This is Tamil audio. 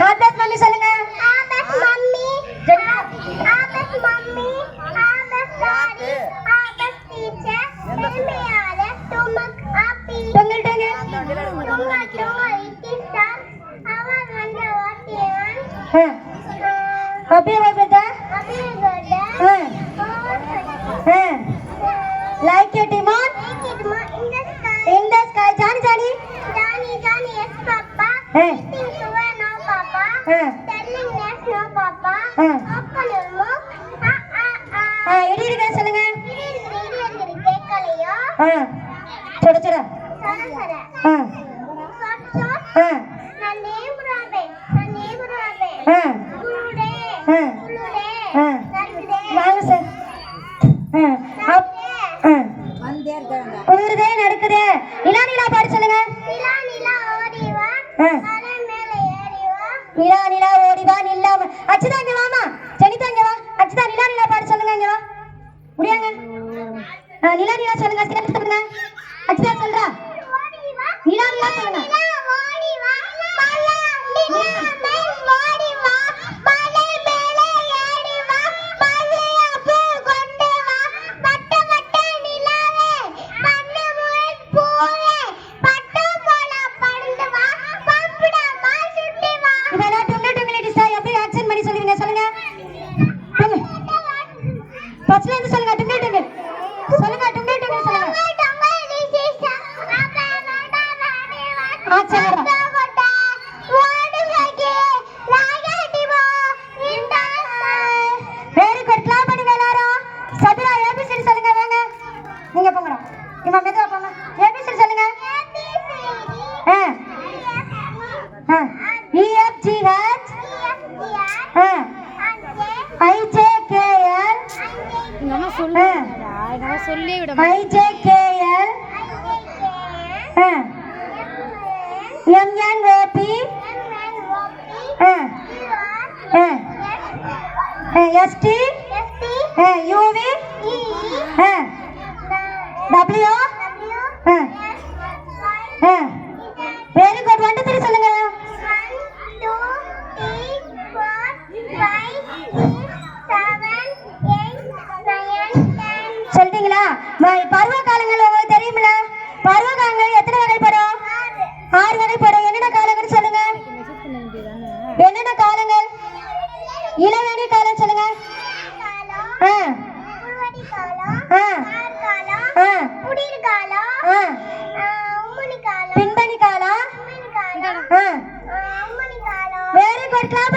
हाँ दस मम्मी சொல்லுங்க அப்படியே எடி இருக்கிற சொல்லுங்க. சொட சொட வாங்க சார். உழுவுறதே நடக்குதே. நிலா நிலா ஓடிவா நிலா. அச்சுதா இங்க வாமா ஜெனிதா இங்க வா. அச்சுதா நிலா நிலா பாடு சொல்லுங்க இங்க வா. முடியாங்க? நிலா நிலா சொல்லுங்க சிறப்பு சொல்லுங்க. அச்சுதா சொல்றா. நிலா நிலா சொல்லுங்க. వచ్చినందుకు சொல்லி விட I J K L M N O P S T U V W பருவ காலங்கள் உங்களுக்கு தெரியுமில பருவ காலங்கள் எத்தனை வகைப்படும்? ஆறு வகைப்படும். என்னென்ன காலங்கள் சொல்லுங்க? என்னென்ன காலங்கள்? இளவேடி காலம் சொல்லுங்க. பின்பணி காலம். வேறு கொடுக்கலாம்